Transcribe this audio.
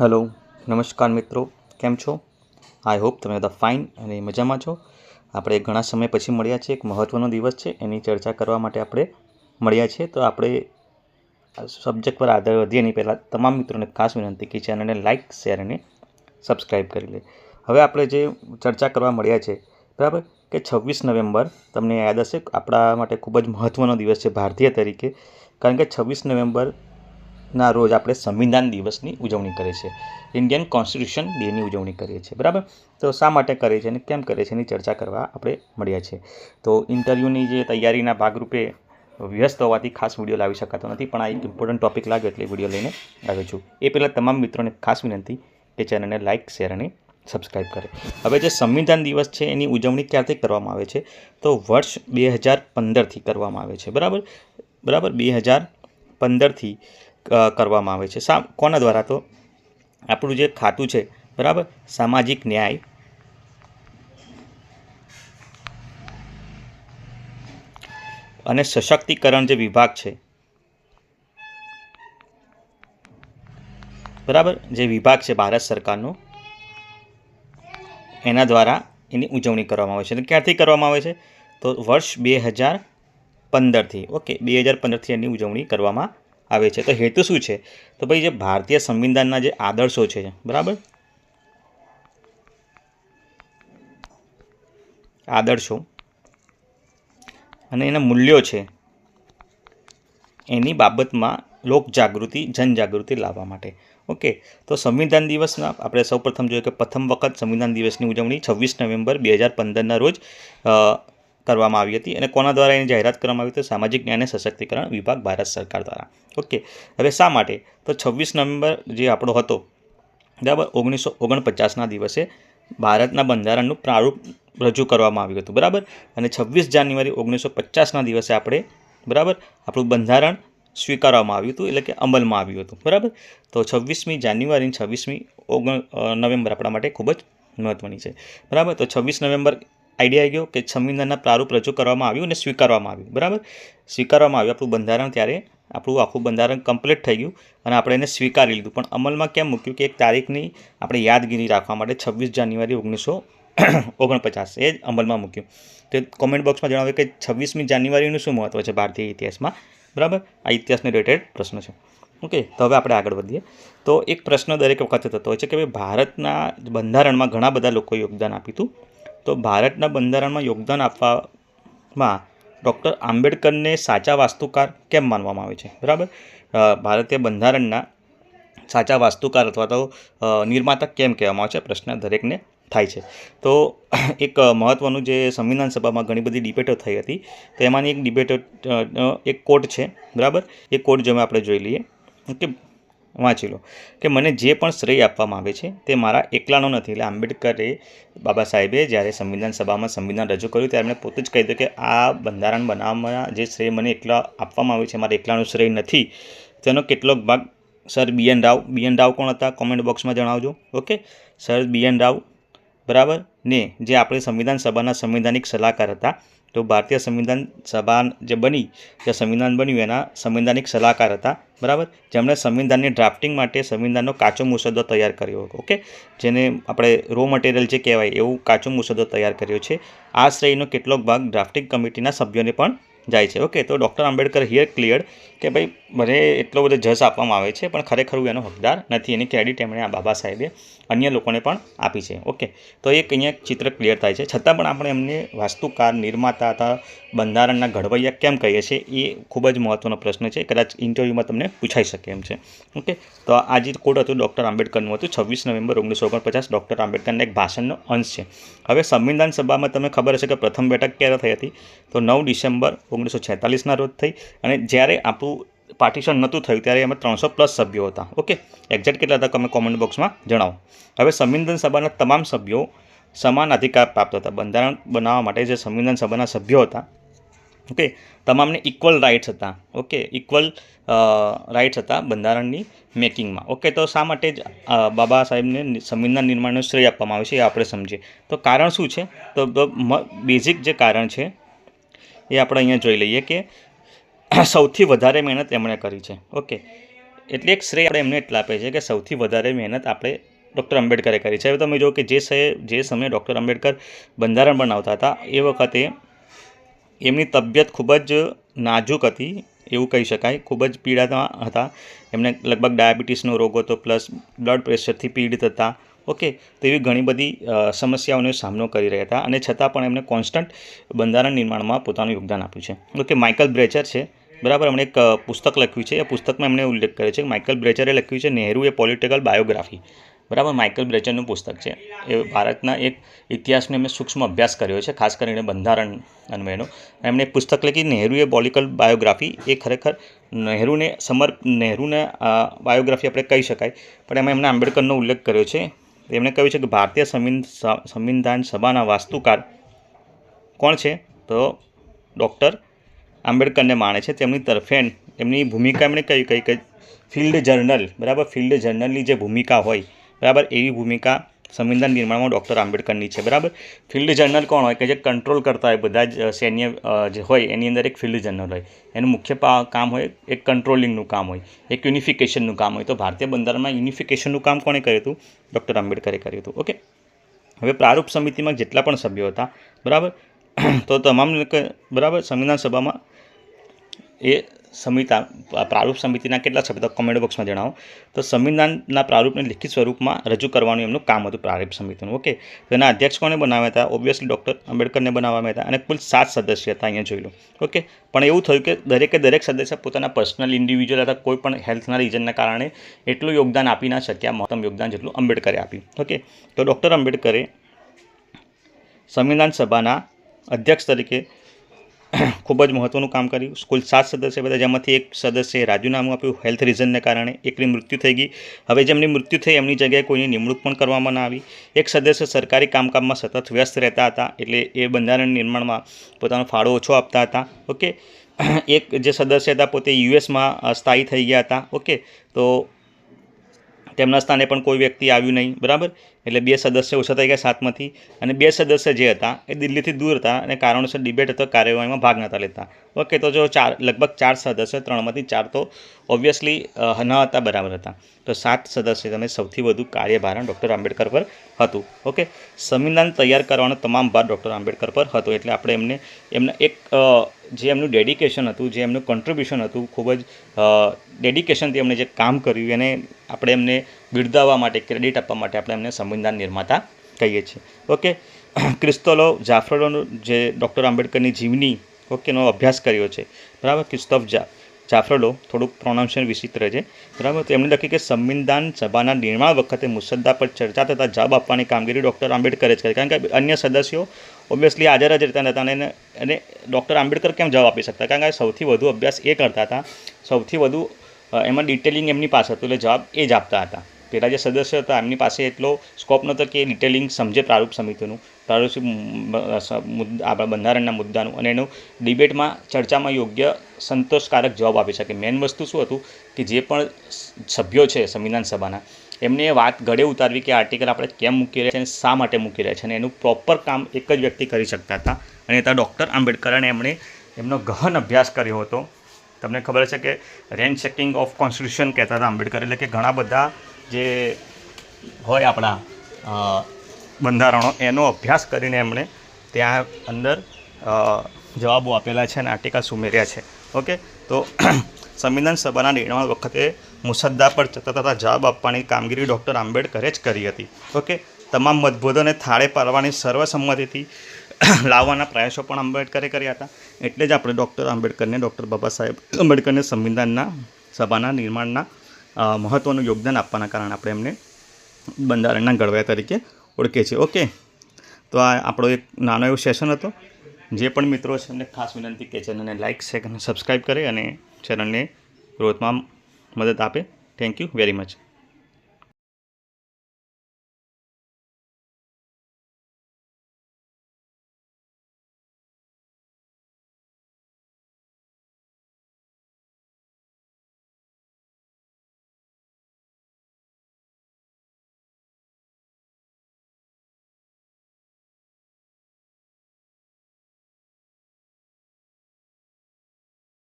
Hello, નમસ્કાર મિત્રો, કેમ છો? આઈ હોપ તમે બધા ફાઇન અને મજામાં છો. આપણે ઘણા સમય પછી મળ્યા છે એક મહત્ત્વનો દિવસ છે, એની ચર્ચા કરવા માટે આપણે મળ્યા છીએ. તો આપણે સબ્જેક્ટ પર આગળ વધીએ એની પહેલાં તમામ મિત્રોને ખાસ વિનંતી કે ચેનલને લાઇક શેર અને સબસ્ક્રાઈબ કરી લે. હવે આપણે જે ચર્ચા કરવા મળ્યા છે, બરાબર? કે છવ્વીસ નવેમ્બર તમને યાદ હશે, આપણા માટે ખૂબ જ મહત્ત્વનો દિવસ છે ભારતીય તરીકે. કારણ કે છવ્વીસ નવેમ્બર ના રોજ આપણે સંવિધાન દિવસની ઉજવણી કરીએ છીએ. ઇન્ડિયન કોન્સ્ટિટ્યુશન ડેની ઉજવણી કરીએ છીએ. બરાબર? તો શા માટે કરે છે અને કેમ કરે છે એની ચર્ચા કરવા આપણે મળ્યા છીએ. તો ઇન્ટરવ્યૂની જે તૈયારીના ભાગરૂપે વ્યસ્ત હોવાથી ખાસ વીડિયો લાવી શકાતો નથી, પણ આ એક ઇમ્પોર્ટન્ટ ટોપિક લાગ્યો એટલે વીડિયો લઈને આવ્યો છું. એ પહેલાં તમામ મિત્રોને ખાસ વિનંતી કે ચેનલને લાઇક શેર અને સબસ્ક્રાઈબ કરે. હવે જે સંવિધાન દિવસ છે એની ઉજવણી ક્યારથી કરવામાં આવે છે? તો વર્ષ બે હજાર પંદરથી કરવામાં આવે છે. બરાબર? બરાબર? બે હજાર પંદરથી કરવામાં આવે છે. સા, કોના દ્વારા તો? આપણું જે ખાતું છે, બરાબર? સામાજિક ન્યાય. અને સશક્તિકરણ જે વિભાગ છે, બરાબર? જે વિભાગ છે ભારત સરકારનો, એના દ્વારા એની ઉજવણી કરવામાં આવે છે. અને ક્યારથી કરવામાં આવે છે? તો વર્ષ બે હજાર પંદરથી, ઓકે, બે હજાર પંદરથી એની ઉજવણી કરવામાં આવે છે. તો હેતુ શું છે? તો ભાઈ જે ભારતીય સંવિધાનના જે આદર્શો છે, બરાબર? આદર્શો. અને એના મૂલ્યો છે. એની બાબતમાં લોકજાગૃતિ, જનજાગૃતિ લાવવા માટે. ઓકે. તો સંવિધાન દિવસના આપણે સૌપ્રથમ જોઈએ કે પ્રથમ વખત સંવિધાન દિવસની ઉજવણી છવ્વીસ નવેમ્બર બે હજાર પંદરના રોજ કરવામાં આવી હતી અને કોના દ્વારા એની જાહેરાત કરવામાં આવી હતી? સામાજિક ન્યાય અને સશક્તિકરણ વિભાગ, ભારત સરકાર દ્વારા. ઓકે. હવે શા માટે? તો છવ્વીસ નવેમ્બર જે આપણો હતો, બરાબર? ઓગણીસો ઓગણપચાસના દિવસે ભારતના બંધારણનું પ્રારૂપ રજૂ કરવામાં આવ્યું હતું, બરાબર? અને છવ્વીસ જાન્યુઆરી ઓગણીસો પચાસના દિવસે આપણે, બરાબર? આપણું બંધારણ સ્વીકારવામાં આવ્યું હતું, એટલે કે અમલમાં આવ્યું હતું, બરાબર? તો છવ્વીસમી જાન્યુઆરી છવ્વીસમી ઓગણ નવેમ્બર આપણા માટે ખૂબ જ મહત્ત્વની છે, બરાબર? તો છવ્વીસ નવેમ્બર આઈડિયા આવી ગયો કે સંવિધાનના પ્રારૂપ રજૂ કરવામાં આવ્યું અને સ્વીકારવામાં આવ્યું. બરાબર? સ્વીકારવામાં આવ્યું. આપણું બંધારણ ત્યારે આપણું આખું બંધારણ કમ્પ્લીટ થઈ ગયું અને આપણે એને સ્વીકારી લીધું. પણ અમલમાં કેમ મૂક્યું કે એક તારીખની આપણે યાદગીરી રાખવા માટે છવ્વીસ જાન્યુઆરી ઓગણીસો ઓગણપચાસ એ જ અમલમાં મૂક્યું. તો કોમેન્ટ બોક્સમાં જણાવ્યું કે છવ્વીસમી જાન્યુઆરીનું શું મહત્ત્વ છે ભારતીય ઇતિહાસમાં? બરાબર? આ ઇતિહાસને રિલેટેડ પ્રશ્ન છે. ઓકે, તો હવે આપણે આગળ વધીએ. તો એક પ્રશ્ન દરેક વખતે થતો હોય છે કે ભાઈ, ભારતના બંધારણમાં ઘણા બધા લોકોએ યોગદાન આપ્યું હતું. તો ભારતના બંધારણમાં યોગદાન આપવામાં ડૉક્ટર આંબેડકરને સાચા વાસ્તુકાર કેમ માનવામાં આવે છે? બરાબર? ભારતીય બંધારણના સાચા વાસ્તુકાર અથવા તો નિર્માતા કેમ કહેવામાં આવે છે? પ્રશ્ન દરેકને થાય છે. તો એક મહત્ત્વનું જે સંવિધાન સભામાં ઘણી બધી ડિબેટો થઈ હતી, તો એમાંની એક ડિબેટો એક કોટ છે. બરાબર? એ કોટ જો આપણે જોઈ લઈએ. કે વાંચી લો. કે મને જે પણ શ્રેય આપવામાં આવે છે તે મારા એકલાનો નથી. એટલે આંબેડકરે બાબા સાહેબે જ્યારે સંવિધાન સભામાં સંવિધાન રજૂ કર્યું ત્યારે એમણે પોતે જ કહી દીધું કે આ બંધારણ બનાવવામાં જે શ્રેય મને એકલા આપવામાં આવ્યું છે, મારા એકલાનો શ્રેય નથી. તેનો કેટલોક ભાગ sir B N Rao, B N Rao કોણ હતા? કોમેન્ટ બોક્સમાં જણાવજો. Okay? Sir B N Rao. બરાબર? ને જે આપણે સંવિધાન સભાના સંવિધાનિક સલાહકાર હતા તો ભારતીય સંવિધાન સભા જે બની, જે સંવિધાન બન્યું એના સંવિધાનિક સલાહકાર હતા, બરાબર? જેમણે સંવિધાનની ડ્રાફ્ટિંગ માટે સંવિધાનનો કાચો મુસદ્દો તૈયાર કર્યો ઓકે? જેને આપણે રો મટીરિયલ જે કહેવાય એવું કાચો મુસદ્દો તૈયાર કર્યો છે. આ શ્રેયનો કેટલોક ભાગ ડ્રાફ્ટિંગ કમિટીના સભ્યોને પણ જાય છે. ઓકે તો ડૉક્ટર આંબેડકર હિયર ક્લિયર કે ભાઈ, મને એટલો બધો જસ આપવામાં આવે છે, પણ ખરેખર હું એનો હકદાર નથી. એની ક્રેડિટ એમણે આ બાબા સાહેબે અન્ય લોકોને પણ આપી છે. ઓકે તો એક અહીંયા ચિત્ર ક્લિયર થાય છે. છતાં પણ આપણે એમને વાસ્તુકાર, નિર્માતા હતા, બંધારણના ઘડવૈયા કેમ કહીએ છીએ, એ ખૂબ જ મહત્ત્વનો પ્રશ્ન છે. કદાચ ઇન્ટરવ્યૂમાં તમને પૂછાઈ શકે એમ છે. ઓકે તો આ જે કોડ હતું ડૉક્ટર આંબેડકરનું હતું, છવ્વીસ નવેમ્બર ઓગણીસો ઓગણપચાસ ડૉક્ટર આંબેડકરના એક ભાષણનો અંશ છે. હવે સંવિધાન સભામાં તમને ખબર હશે કે પ્રથમ બેઠક ક્યારે થઈ હતી? તો નવ ડિસેમ્બર ઓગણીસો છેતાલીસના રોજ થઈ અને જ્યારે આપણું પાર્ટીશન નહોતું થયું ત્યારે એમાં ત્રણસો પ્લસ સભ્યો હતા. ઓકે? એક્ઝેક્ટ કેટલા હતા તમે કોમેન્ટ બોક્સમાં જણાવો. હવે સંવિધાન સભાના તમામ સભ્યો સમાન અધિકાર પ્રાપ્ત હતા. બંધારણ બનાવવા માટે જે સંવિધાન સભાના સભ્યો હતા ઓકે, તમામને ઇક્વલ રાઇટ્સ હતા. ઓકે ઇક્વલ રાઇટ્સ હતા બંધારણની મેકિંગમાં ઓકે, તો શા માટે જ બાબા સાહેબને સંવિધાન નિર્માણનો શ્રેય આપવામાં આવે છે એ આપણે સમજીએ. તો કારણ શું છે? તો બેઝિક જે કારણ છે એ આપણે અહીંયા જોઈ લઈએ કે સૌથી વધારે મહેનત એમણે કરી છે. ઓકે, એટલે એક શ્રેય આપણે એમને એટલા આપે છે કે સૌથી વધારે મહેનત આપણે ડૉક્ટર આંબેડકરે કરી છે. હવે તમે જો કે જે સમયે જે સમયે ડૉક્ટર આંબેડકર બંધારણ બનાવતા હતા, એ વખતે એમની તબિયત ખૂબ જ નાજુક હતી, એવું કહી શકાય. ખૂબ જ પીડાતા હતા. એમને લગભગ ડાયાબિટીસનો રોગ હતો, પ્લસ બ્લડ પ્રેશરથી પીડિત હતા. ઓકે, તો એવી ઘણી બધી સમસ્યાઓનો સામનો કરી રહ્યા હતા. અને છતાં પણ એમને કોન્સ્ટન્ટ બંધારણ નિર્માણમાં પોતાનું યોગદાન આપ્યું છે. ઓકે, માઇકલ બ્રેચર છે. બરાબર, એમણે એક પુસ્તક લખ્યું છે. એ પુસ્તકમાં એમણે ઉલ્લેખ કર્યો છે માઇકલ બ્રેચરે લખ્યું છે નહેરુ એ પોલિટિકલ બાયોગ્રાફી. બરાબર માઇકલ બ્રેચરનું પુસ્તક છે. એ ભારતના એક ઇતિહાસને એમણે સૂક્ષ્મ અભ્યાસ કર્યો છે, ખાસ કરીને બંધારણ અન્વયનો એમણે પુસ્તક લખી નહેરુ એ બોલિકલ બાયોગ્રાફી એ ખરેખર નહેરુને સમર્પ, નહેરુને બાયોગ્રાફી આપણે કહી શકાય. પણ એમાં એમણે આંબેડકરનો ઉલ્લેખ કર્યો છે. એમણે કહ્યું છે કે ભારતીય સંવિધાન સભાના વાસ્તુકાર કોણ છે? તો ડૉક્ટર આંબેડકરને માણે છે. તેમની તરફેણ એમની ભૂમિકા એમણે કઈ કઈ કઈ? ફિલ્ડ જર્નલ, બરાબર? ફિલ્ડ જર્નલની જે ભૂમિકા હોય બરાબર? એવી ભૂમિકા સંવિધાન નિર્માણમાં ડૉક્ટર આંબેડકરની છે, બરાબર? ફિલ્ડ જર્નલ કોણ હોય? કે જે કંટ્રોલ કરતા હોય બધા જ સૈન્ય જે હોય, એની અંદર એક ફિલ્ડ જર્નલ હોય. એનું મુખ્ય કામ હોય, એક કંટ્રોલિંગનું કામ હોય, એક યુનિફિકેશનનું કામ હોય. તો ભારતીય બંધારણમાં યુનિફિકેશનનું કામ કોણે કર્યું હતું? ડૉક્ટર આંબેડકરે કર્યું હતું. ઓકે? હવે પ્રારૂપ સમિતિમાં જેટલા પણ સભ્યો હતા, બરાબર? તો તમામ બરાબર? સંવિધાન સભામાં એ સમિતા પ્રારૂપ સમિતિના કેટલા સભ્યો હતા કોમેન્ટ બોક્સમાં જણાવો. તો સંવિધાનના પ્રારૂપને લિખિત સ્વરૂપમાં રજૂ કરવાનું એમનું કામ હતું પ્રારૂપ સમિતિનું. ઓકે તેના અધ્યક્ષ કોને બનાવ્યા હતા? ઓબ્વિયસલી ડૉક્ટર આંબેડકરને બનાવવામાં હતા અને કુલ સાત સદસ્ય હતા અહીંયા જોઈ લો. ઓકે પણ એવું થયું કે દરેકે દરેક સદસ્ય પોતાના પર્સનલ ઇન્ડિવિજ્યુઅલ અથવા કોઈ પણ હેલ્થના રીઝનના કારણે એટલું યોગદાન આપી ના શક્યા, મહત્તમ યોગદાન જેટલું આંબેડકરે આપ્યું. ઓકે તો ડૉક્ટર આંબેડકરે સંવિધાન સભાના અધ્યક્ષ તરીકે ખૂબ જ મહત્ત્વનું કામ કર્યું. કુલ સાત સદસ્ય બધા, જેમાંથી એક સદસ્યએ રાજીનામું આપ્યું. હેલ્થ રીઝનને કારણે એકની મૃત્યુ થઈ ગઈ. હવે જેમની મૃત્યુ થઈ, એમની જગ્યાએ કોઈની નિમણૂક પણ કરવામાં ના આવી. એક સદસ્ય સરકારી કામકાજમાં સતત વ્યસ્ત રહેતા હતા, એટલે એ બંધારણ નિર્માણમાં પોતાનો ફાળો ઓછો આપતા હતા. ઓકે? એક જે સદસ્ય હતા, પોતે યુએસમાં સ્થાયી થઈ ગયા હતા. ઓકે? તો તેમના સ્થાને પણ કોઈ વ્યક્તિ આવ્યું નહીં. બરાબર? એટલે બે સદસ્ય ઓછા થઈ ગયા સાતમાંથી. અને બે સદસ્ય જે હતા એ દિલ્હીથી દૂર હતા અને કારણોસર ડિબેટ હતો, કાર્યવાહીમાં ભાગ નહોતા લેતા. ઓકે, તો જો ચાર, લગભગ ચાર સદસ્ય, ત્રણમાંથી ચાર તો ઓબ્વિયસલી ન હતા, બરાબર હતા. તો સાત સદસ્ય તમે સૌથી વધુ કાર્યભારણ ડૉક્ટર આંબેડકર પર હતું. ઓકે, સંવિધાન તૈયાર કરવાનો તમામ ભાર ડૉક્ટર આંબેડકર પર હતો. એટલે આપણે એમને એમને એક જે એમનું ડેડિકેશન હતું, જે એમનું કોન્ટ્રીબ્યુશન હતું, ખૂબ જ ડેડિકેશનથી એમણે જે કામ કર્યું, એને આપણે એમને બિરદાવવા માટે ક્રેડિટ આપવા માટે આપણે એમને સંવિધાન નિર્માતા કહીએ છીએ. ઓકે ક્રિસ્તોલો જાફરોનો જે ડૉક્ટર આંબેડકરની જીવની ઓકેનો અભ્યાસ કર્યો છે. બરાબર? ક્રિસ્તોફ જા, જાફરલો થોડુંક પ્રોનાઉન્સિયન વિચિત્ર છે. બરાબર? તો એમણે લખ્યું કે સંવિધાન સભાના નિર્માણ વખતે મુસદ્દા પર ચર્ચા થતાં જવાબ આપવાની કામગીરી ડૉક્ટર આંબેડકરે જ કરી. કારણ કે અન્ય સદસ્યો ઓબ્વિયસલી હાજર જ રહેતા હતા અને અને ડૉક્ટર આંબેડકર કેમ જવાબ આપી શકતા? કારણ કે સૌથી વધુ અભ્યાસ એ કરતા હતા. સૌથી વધુ એમાં ડિટેલિંગ એમની પાસે હતું એટલે જવાબ એ જ આપતા હતા. પેલા જે સદસ્ય હતા, એમની પાસે એટલો સ્કોપ નહોતો કે ડિટેલિંગ સમજે પ્રારૂપ સમિતિનું. પ્રારૂપ મુદ્દા બંધારણના મુદ્દાનું. અને એનું ડિબેટમાં ચર્ચામાં યોગ્ય સંતોષકારક જવાબ આપી શકે. મેઇન વસ્તુ શું હતું કે જે પણ સભ્યો છે સંવિધાન સભાના, એમને વાત ગળે ઉતારવી કે આર્ટિકલ આપણે કેમ મૂકી રહ્યા છે અને શા માટે મૂકી રહ્યા છે અને એનું પ્રોપર કામ એક જ વ્યક્તિ કરી શકતા હતા. અને ત્યાં ડૉક્ટર આંબેડકર અને એમણે એમનો ગહન અભ્યાસ કર્યો હતો. તમને ખબર છે કે રેન્ક ચેકિંગ ઓફ કોન્સ્ટિટ્યુશન કહેતા હતા આંબેડકર, એટલે કે ઘણા બધા જે હોય આપણા બંધારણો, એનો અભ્યાસ કરીને એમણે ત્યાં અંદર જવાબો આપેલા છે અને આર્ટિકલ્સ ઉમેર્યા છે. ઓકે? તો સંવિધાન સભાના નિર્માણ વખતે મુસદ્દા પર જતા તથા જવાબ આપવાની કામગીરી ડૉક્ટર આંબેડકરે જ કરી હતી. ઓકે? તમામ મતભેદોને થાળે પાડવાની સર્વસંમતિથી લાવવાના પ્રયાસો પણ આંબેડકરે કર્યા હતા. એટલે જ આપણે ડૉક્ટર આંબેડકરને, ડૉક્ટર બાબા સાહેબ આંબેડકરને સંવિધાનના સભાના નિર્માણના મહત્ત્વનું યોગદાન આપવાના કારણે આપણે એમને બંધારણના ઘડવૈયા તરીકે ઓળખીએ છીએ. ઓકે. તો આ આપણો એક નાનો એવો સેશન હતો. જે પણ મિત્રો છે, એમને ખાસ વિનંતી કે ચેનલને લાઇક શેર અને સબસ્ક્રાઈબ કરે અને ચેનલને ગ્રોથમાં મદદ આપે. Thank you very much